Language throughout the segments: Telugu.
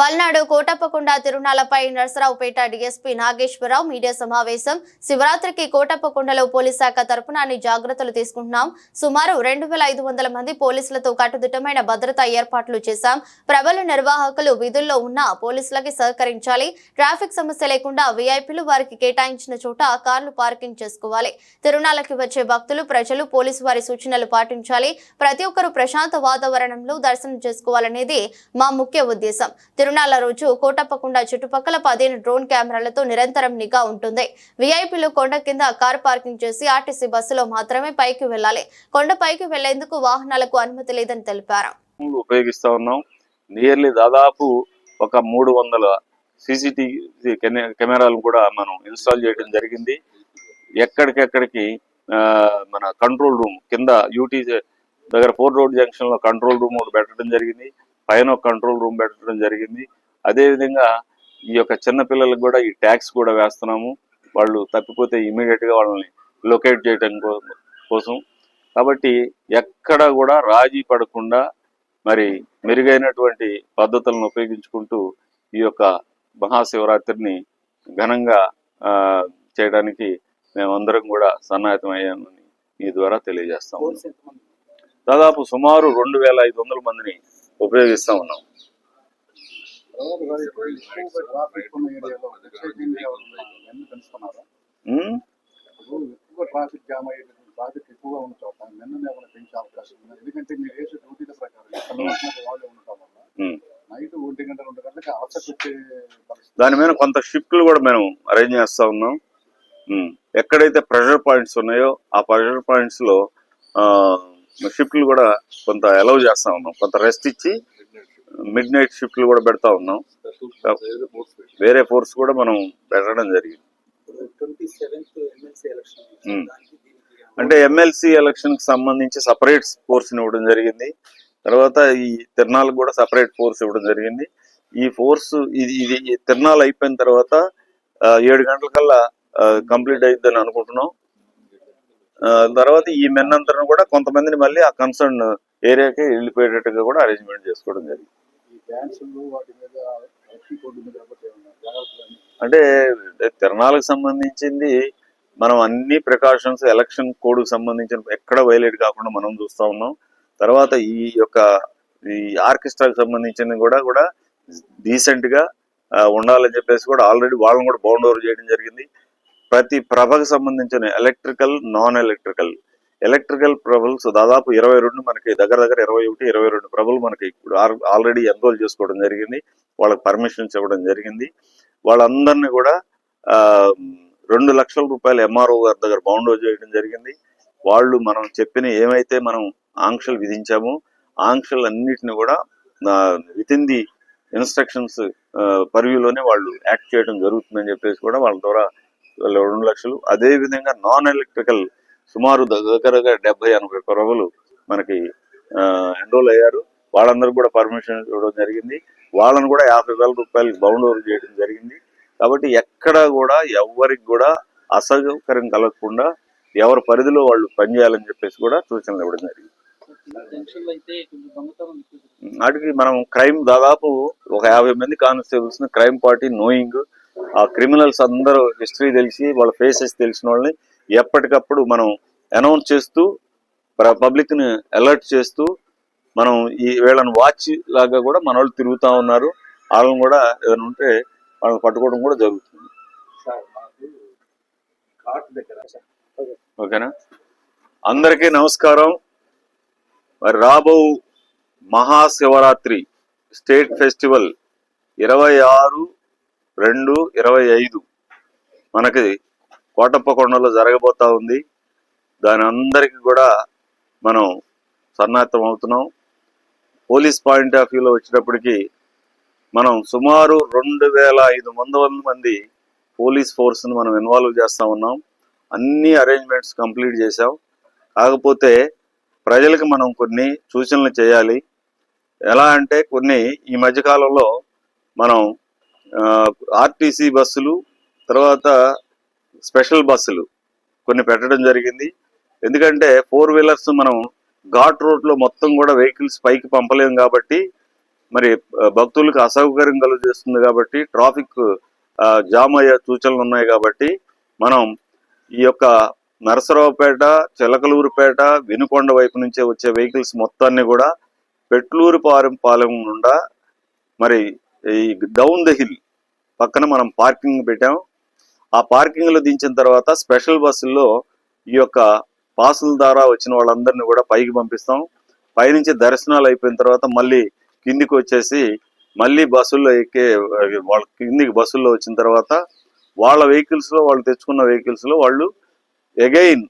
పల్నాడు కోటప్పకొండ తిరునాలపై నరసరావుపేట డీఎస్పీ నాగేశ్వరరావు మీడియా సమావేశం. శివరాత్రికి కోటప్పకొండలో పోలీస్ శాఖ తరఫున అన్ని జాగ్రత్తలు తీసుకుంటున్నాం. సుమారు రెండు వేల ఐదు వందల మంది పోలీసులతో కట్టుదిట్టమైన భద్రతా ఏర్పాట్లు చేశాం. ప్రబల నిర్వాహకులు విధుల్లో ఉన్న పోలీసులకి సహకరించాలి. ట్రాఫిక్ సమస్య లేకుండా వీఐపీలు వారికి కేటాయించిన చోట కార్లు పార్కింగ్ చేసుకోవాలి. తిరునాలకి వచ్చే భక్తులు ప్రజలు పోలీసు వారి సూచనలు పాటించాలి. ప్రతి ఒక్కరూ ప్రశాంత వాతావరణంలో దర్శనం చేసుకోవాలనేది మా ముఖ్య ఉద్దేశం. తిరునాళ్ళ రోజు కోటప్పకుండా చుట్టుపక్కల పదిహేను డ్రోన్ కెమెరాలతో నిరంతరం నిఘా ఉంటుంది. వీఐపీలు కొండ కింద కార్ పార్కింగ్ చేసి ఆర్టీసీ బస్సులో మాత్రమే పైకి వెళ్ళాలి. కొండ పైకి వెళ్ళేందుకు వాహనాలకు అనుమతి లేదని తెలిపారు. ఉపయోగిస్తా ఉన్నాం. నియర్లీ దాదాపు ఒక మూడు వందల సీసీటీవీ కెమెరాలను కూడా మనం ఇన్స్టాల్ చేయడం జరిగింది. ఎక్కడికెక్కడికి మన కంట్రోల్ రూమ్ కింద యూటీ దగ్గర ఫోర్ రోడ్ జంక్షన్లో కంట్రోల్ రూమ్ ఒకటి పెట్టడం జరిగింది. పైన కంట్రోల్ రూమ్ పెట్టడం జరిగింది. అదే విధంగా ఈ యొక్క చిన్న పిల్లలకు కూడా ఈ ట్యాక్స్ కూడా వేస్తున్నాము. వాళ్ళు తప్పిపోతే ఇమీడియట్గా వాళ్ళని లొకేట్ చేయడం కోసం. కాబట్టి ఎక్కడ కూడా రాజీ పడకుండా మరి మెరుగైనటువంటి పద్ధతులను ఉపయోగించుకుంటూ ఈ యొక్క మహాశివరాత్రిని ఘనంగా చేయడానికి మేమందరం కూడా సన్నాహితమయ్యామని మీ ద్వారా తెలియజేస్తాం దాదాపు సుమారు రెండు వేల ఐదు వందల మందిని ఉపయోగిస్తా ఉన్నాం. ట్రాఫిక్ జామ్ అయ్యే ఎక్కువగా ఉన్న చోట నిన్న ఏమైనా పెంచే అవకాశం ఉంది ఎందుకంటే మీరు వేసే డ్యూటీల ప్రకారం వాళ్ళు ఉండటం వల్ల. నైట్ ఒంటి గంట రెండు గంటలకి అవసరం వచ్చే పరిస్థితి దాని మీద కొంత షిఫ్ట్లు కూడా మేము అరేంజ్ చేస్తా ఉన్నాం. ఎక్కడైతే ప్రెషర్ పాయింట్స్ ఉన్నాయో ఆ ప్రెషర్ పాయింట్స్లో షిఫ్ట్లు కూడా కొంత అలౌ చేస్తా ఉన్నాం. కొంత రెస్ట్ ఇచ్చి మిడ్ నైట్ షిఫ్ట్లు కూడా పెడతా ఉన్నాం. వేరే ఫోర్స్ కూడా మనం పెట్టడం జరిగింది. ఉమ్. అంటే ఎమ్మెల్సీ ఎలక్షన్కి సంబంధించి సపరేట్ ఫోర్స్ ఇవ్వడం జరిగింది. తర్వాత ఈ తిరణాలకు కూడా సపరేట్ ఫోర్స్ ఇవ్వడం జరిగింది. ఈ ఫోర్స్ ఇది ఇది తిరణాలు అయిపోయిన తర్వాత ఏడు గంటలకల్లా కంప్లీట్ అయిద్దని అనుకుంటున్నాం. తర్వాత ఈ మెన్నంతరం కూడా కొంతమందిని మళ్ళీ ఆ కన్సర్న్ ఏరియాకి వెళ్ళిపోయేటట్టుగా కూడా అరేంజ్మెంట్ చేసుకోవడం జరిగింది. అంటే తిరణాలకు సంబంధించింది మనం అన్ని ప్రికాషన్స్ ఎలక్షన్ కోడ్కి సంబంధించిన ఎక్కడ వైలేట్ కాకుండా మనం చూస్తా ఉన్నాం. తర్వాత ఈ యొక్క ఈ ఆర్కెస్ట్రాకి సంబంధించిన కూడా కూడా డీసెంట్గా ఆ, ఉండాలని చెప్పేసి కూడా ఆల్రెడీ వాళ్ళని కూడా బౌండ్ ఓవర్ చేయడం జరిగింది. ప్రతి ప్రభకు సంబంధించిన ఎలక్ట్రికల్ నాన్ ఎలక్ట్రికల్ ఎలక్ట్రికల్ ప్రభల్స్ దాదాపు ఇరవై రెండు మనకి దగ్గర దగ్గర ఇరవై ఒకటి ఇరవై రెండు ప్రభలు మనకి ఇప్పుడు ఆల్రెడీ ఎన్రోల్ చేసుకోవడం జరిగింది. వాళ్ళకి పర్మిషన్స్ ఇవ్వడం జరిగింది. వాళ్ళందరినీ కూడా రెండు లక్షల రూపాయలు ఎంఆర్ఓ గారి దగ్గర బౌండ్ చేయడం జరిగింది. వాళ్ళు మనం చెప్పిన ఏమైతే మనం ఆంక్షలు విధించామో ఆంక్షలు అన్నిటిని కూడా విత్ ఇన్ ది ఇన్స్ట్రక్షన్స్ పరివ్యూలోనే వాళ్ళు యాక్ట్ చేయడం జరుగుతుందని చెప్పేసి కూడా వాళ్ళ ద్వారా రెండు లక్షలు. అదే విధంగా నాన్ ఎలక్ట్రికల్ సుమారు దగ్గరగా డెబ్బై ఎనభై కొరవలు మనకి ఎన్రోల్ అయ్యారు. వాళ్ళందరూ కూడా పర్మిషన్ ఇవ్వడం జరిగింది. వాళ్ళని కూడా యాభై వేల రూపాయలకి బౌండ్ ఓవర్ చేయడం జరిగింది. కాబట్టి ఎక్కడ కూడా ఎవరికి కూడా అసౌకర్యం కలగకుండా ఎవరి పరిధిలో వాళ్ళు పనిచేయాలని చెప్పేసి కూడా సూచనలు ఇవ్వడం జరిగింది. అయితే వాటికి మనం క్రైమ్ దాదాపు ఒక యాభై మంది కానిస్టేబుల్స్ క్రైమ్ పార్టీ నోయింగ్ ఆ క్రిమినల్స్ అందరూ హిస్టరీ తెలిసి వాళ్ళ ఫేసెస్ తెలిసిన వాళ్ళని ఎప్పటికప్పుడు మనం అనౌన్స్ చేస్తూ పబ్లిక్ని అలర్ట్ చేస్తూ మనం ఈ వీళ్ళని వాచ్ లాగా కూడా మన వాళ్ళు తిరుగుతా ఉన్నారు. వాళ్ళని కూడా ఏదైనా ఉంటే వాళ్ళని పట్టుకోవడం కూడా జరుగుతుంది. ఓకేనా? అందరికీ నమస్కారం. మరి రాబో మహాశివరాత్రి స్టేట్ ఫెస్టివల్ ఇరవై ఆరు రెండు ఇరవై ఐదు. మనకి కోటప్పకొండలో జరగబోతా ఉంది. దాని అందరికీ కూడా మనం సన్నాహితం అవుతున్నాం. పోలీస్ పాయింట్ ఆఫ్ వ్యూలో వచ్చినప్పటికీ మనం సుమారు రెండు వేల ఐదు వందల మంది పోలీస్ ఫోర్స్ని మనం ఇన్వాల్వ్ చేస్తూ ఉన్నాం. అన్ని అరేంజ్మెంట్స్ కంప్లీట్ చేసాం కాకపోతే ప్రజలకు మనం కొన్ని సూచనలు చేయాలి. ఎలా అంటే కొన్ని ఈ మధ్యకాలంలో మనం ఆర్టీసీ బస్సులు తర్వాత స్పెషల్ బస్సులు కొన్ని పెట్టడం జరిగింది. ఎందుకంటే ఫోర్ వీలర్స్ మనం ఘాట్ రోడ్లో మొత్తం కూడా వెహికల్స్ పైకి పంపలేము కాబట్టి మరి భక్తులకు అసౌకర్యం కలుగజేస్తుంది కాబట్టి ట్రాఫిక్ జామ్ అయ్యే సూచనలు ఉన్నాయి కాబట్టి మనం ఈ యొక్క నరసరావుపేట చిలకలూరుపేట వినుకొండ వైపు నుంచే వచ్చే వెహికల్స్ మొత్తాన్ని కూడా పెట్లూరు పాలెం పాలెం నుండా మరి ఈ డౌన్ ద హిల్ పక్కన మనం పార్కింగ్ పెట్టాం ఆ పార్కింగ్లో దించిన తర్వాత స్పెషల్ బస్సుల్లో ఈ యొక్క పాసుల ద్వారా వచ్చిన వాళ్ళందరినీ కూడా పైకి పంపిస్తాం. పైనుంచి దర్శనాలు అయిపోయిన తర్వాత మళ్ళీ కిందికి వచ్చేసి మళ్ళీ బస్సుల్లో ఎక్కే వాళ్ళ కిందికి బస్సుల్లో వచ్చిన తర్వాత వాళ్ళ వెహికల్స్లో వాళ్ళు తెచ్చుకున్న వెహికల్స్లో వాళ్ళు ఎగైన్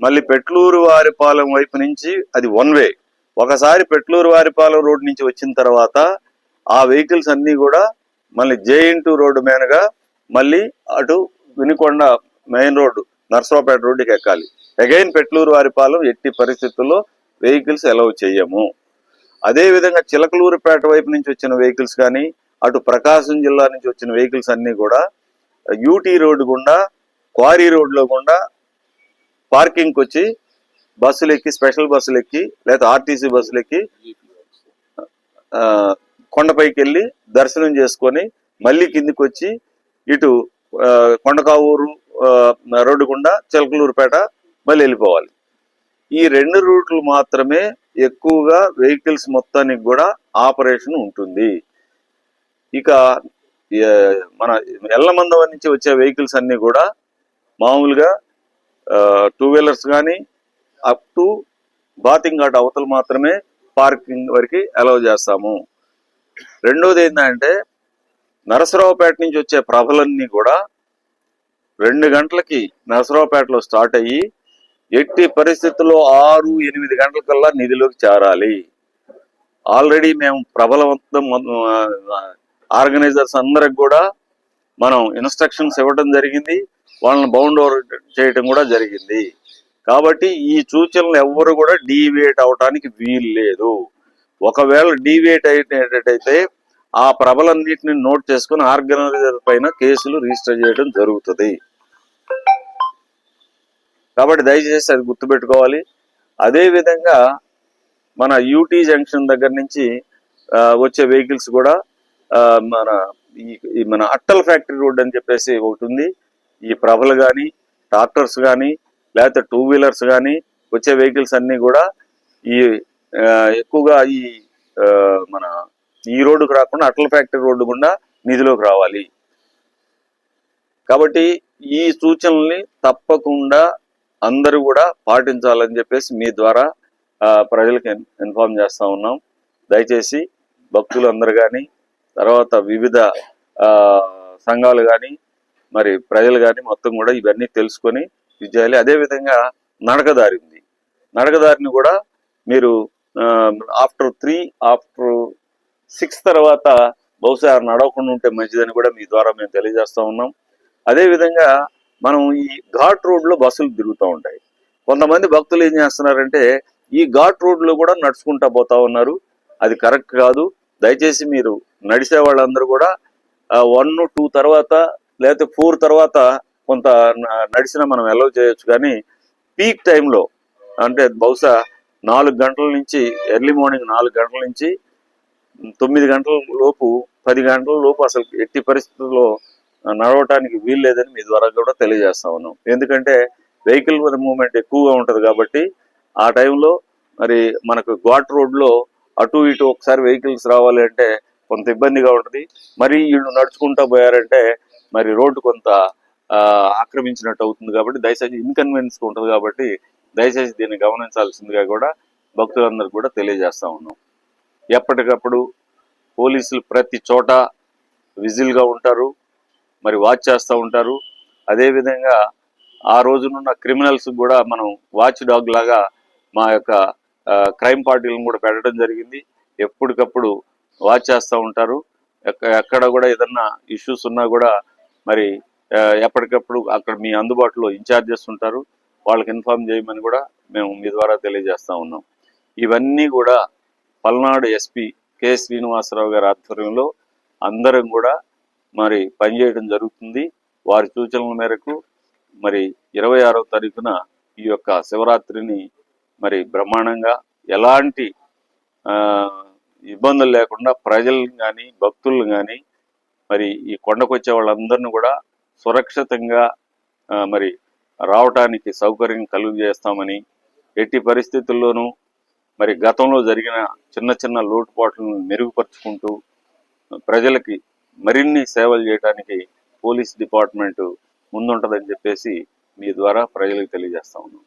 మళ్ళీ పెట్లూరు వారిపాలెం వైపు నుంచి అది వన్ వే ఒకసారి పెట్లూరు వారిపాలెం రోడ్ నుంచి వచ్చిన తర్వాత ఆ వెహికల్స్ అన్ని కూడా మళ్ళీ జేఎన్ రోడ్డు మీదగా మళ్ళీ అటు వినికొండ మెయిన్ రోడ్డు నర్సరావుపేట రోడ్డుకి ఎక్కాలి. అగైన్ పెట్లూరు వారిపాలెం ఎట్టి పరిస్థితుల్లో వెహికల్స్ అలౌ చేయము అదేవిధంగా చిలకలూరుపేట వైపు నుంచి వచ్చిన వెహికల్స్ కానీ అటు ప్రకాశం జిల్లా నుంచి వచ్చిన వెహికల్స్ అన్నీ కూడా యూటీ రోడ్డు గుండా క్వారీ రోడ్లో గుండా పార్కింగ్కి వచ్చి బస్సులు ఎక్కి స్పెషల్ బస్సులు ఎక్కి లేదా ఆర్టీసీ బస్సులు ఎక్కి కొండపైకి వెళ్ళి దర్శనం చేసుకొని మళ్ళీ కిందికి వచ్చి ఇటు కొండకావూరు రోడ్డు గుండా చిలకలూరుపేట మళ్ళీ వెళ్ళిపోవాలి. ఈ రెండు రూట్లు మాత్రమే ఎక్కువగా వెహికల్స్ మొత్తానికి కూడా ఆపరేషన్ ఉంటుంది. ఇక మన ఎల్లమందవ నుంచి వచ్చే వెహికల్స్ అన్ని కూడా మామూలుగా టూ వీలర్స్ కానీ అప్ టు బాతింగ్ ఘాట్ అవతల మాత్రమే పార్కింగ్ వరకు అలౌ చేస్తాము. రెండోది ఏంటంటే నరసరావుపేట నుంచి వచ్చే ప్రభలన్నీ కూడా రెండు గంటలకి నరసరావుపేటలో స్టార్ట్ అయ్యి ఎట్టి పరిస్థితుల్లో ఆరు ఎనిమిది గంటలకల్లా నిధిలోకి చేరాలి. ఆల్రెడీ మేము ప్రబలవంతం ఆర్గనైజర్స్ అందరికి కూడా మనం ఇన్స్ట్రక్షన్స్ ఇవ్వడం జరిగింది. వాళ్ళని బౌండ్ ఓవర్ చేయటం కూడా జరిగింది. కాబట్టి ఈ సూచనలు ఎవ్వరు కూడా డీవియేట్ అవటానికి వీలు లేదు ఒకవేళ డీవియేట్ అయినట్టయితే ఆ ప్రభలన్నింటిని నోట్ చేసుకుని ఆర్గనైజర్ పైన కేసులు రిజిస్టర్ చేయడం జరుగుతుంది. కాబట్టి దయచేసి అది గుర్తుపెట్టుకోవాలి. అదేవిధంగా మన యూటీ జంక్షన్ దగ్గర నుంచి వచ్చే వెహికల్స్ కూడా మన ఈ మన అట్టల్ ఫ్యాక్టరీ రోడ్ అని చెప్పేసి ఒకటి ఉంది. ఈ ప్రభలు కానీ ట్రాక్టర్స్ కానీ లేకపోతే టూ వీలర్స్ కానీ వచ్చే వెహికల్స్ అన్నీ కూడా ఈ ఎక్కువగా ఈ మన ఈ రోడ్డుకు రాకుండా అటల్ ఫ్యాక్టరీ రోడ్డు గుండా నిధిలోకి రావాలి. కాబట్టి ఈ సూచనల్ని తప్పకుండా అందరూ కూడా పాటించాలని చెప్పేసి మీ ద్వారా ప్రజలకు ఇన్ఫార్మ్ చేస్తూ ఉన్నాం. దయచేసి భక్తులు అందరు కానీ తర్వాత వివిధ సంఘాలు కానీ మరి ప్రజలు కానీ మొత్తం కూడా ఇవన్నీ తెలుసుకొని ఇది చేయాలి అదేవిధంగా నడకదారి ఉంది. నడకదారిని కూడా మీరు ఆఫ్టర్ త్రీ ఆఫ్టర్ సిక్స్ తర్వాత బహుశా నడవకుండా ఉంటే మంచిదని కూడా మీ ద్వారా మేము తెలియజేస్తూ ఉన్నాం. అదేవిధంగా మనం ఈ ఘాట్ రోడ్లో బస్సులు తిరుగుతూ ఉంటాయి. కొంతమంది భక్తులు ఏం చేస్తున్నారంటే ఈ ఘాట్ రోడ్లో కూడా నడుచుకుంటా పోతా ఉన్నారు. అది కరెక్ట్ కాదు. దయచేసి మీరు నడిచే వాళ్ళందరూ కూడా వన్ టూ తర్వాత లేకపోతే ఫోర్ తర్వాత కొంత నడిచినా మనం ఎలవ్ చేయొచ్చు. కానీ పీక్ టైంలో అంటే బహుశా నాలుగు గంటల నుంచి ఎర్లీ మార్నింగ్ నాలుగు గంటల నుంచి తొమ్మిది గంటల లోపు పది గంటల లోపు అసలు ఎట్టి పరిస్థితుల్లో నడవటానికి వీలు లేదని మీ ద్వారా కూడా తెలియజేస్తా ఉన్నాం. ఎందుకంటే వెహికల్ మూవ్మెంట్ ఎక్కువగా ఉంటుంది కాబట్టి ఆ టైంలో మరి మనకు ఘాట్ రోడ్లో అటు ఇటు ఒకసారి వెహికల్స్ రావాలి అంటే కొంత ఇబ్బందిగా ఉంటుంది. మరి వీళ్ళు నడుచుకుంటా పోయారంటే మరి రోడ్డు కొంత ఆక్రమించినట్టు అవుతుంది కాబట్టి దయచేసి ఇన్కన్వీనియన్స్ ఉంటుంది కాబట్టి దయచేసి దీన్ని గమనించాల్సిందిగా కూడా భక్తులందరూ కూడా తెలియజేస్తా ఉన్నాం. ఎప్పటికప్పుడు పోలీసులు ప్రతి చోట విజిల్గా ఉంటారు మరి వాచ్ చేస్తూ ఉంటారు. అదేవిధంగా ఆ రోజునున్న క్రిమినల్స్ కూడా మనం వాచ్ డాగ్ లాగా మా యొక్క క్రైమ్ పార్టీలను కూడా పెట్టడం జరిగింది. ఎప్పటికప్పుడు వాచ్ చేస్తూ ఉంటారు. ఎక్కడ కూడా ఏదన్నా ఇష్యూస్ ఉన్నా కూడా మరి ఎప్పటికప్పుడు అక్కడ మీ అందుబాటులో ఇన్ఛార్జెస్ ఉంటారు. వాళ్ళకి ఇన్ఫార్మ్ చేయమని కూడా మేము మీ ద్వారా తెలియజేస్తా ఉన్నాం. ఇవన్నీ కూడా పల్నాడు ఎస్పీ కె శ్రీనివాసరావు గారి ఆధ్వర్యంలో అందరం కూడా మరి పనిచేయడం జరుగుతుంది. వారి సూచనల మేరకు మరి ఇరవై ఆరవ తారీఖున ఈ యొక్క శివరాత్రిని మరి బ్రహ్మాండంగా ఎలాంటి ఇబ్బందులు లేకుండా ప్రజలను కానీ భక్తులను కానీ మరి ఈ కొండకు వచ్చే వాళ్ళందరినీ కూడా సురక్షితంగా మరి రావటానికి సౌకర్యం కలుగజేస్తామని ఎట్టి పరిస్థితుల్లోనూ మరి గతంలో జరిగిన చిన్న చిన్న లోటుపాట్లను మెరుగుపరుచుకుంటూ ప్రజలకి మరిన్ని సేవలు చేయడానికి పోలీస్ డిపార్ట్మెంటు ముందుంటదని చెప్పేసి మీ ద్వారా ప్రజలకు తెలియజేస్తా ఉన్నాం.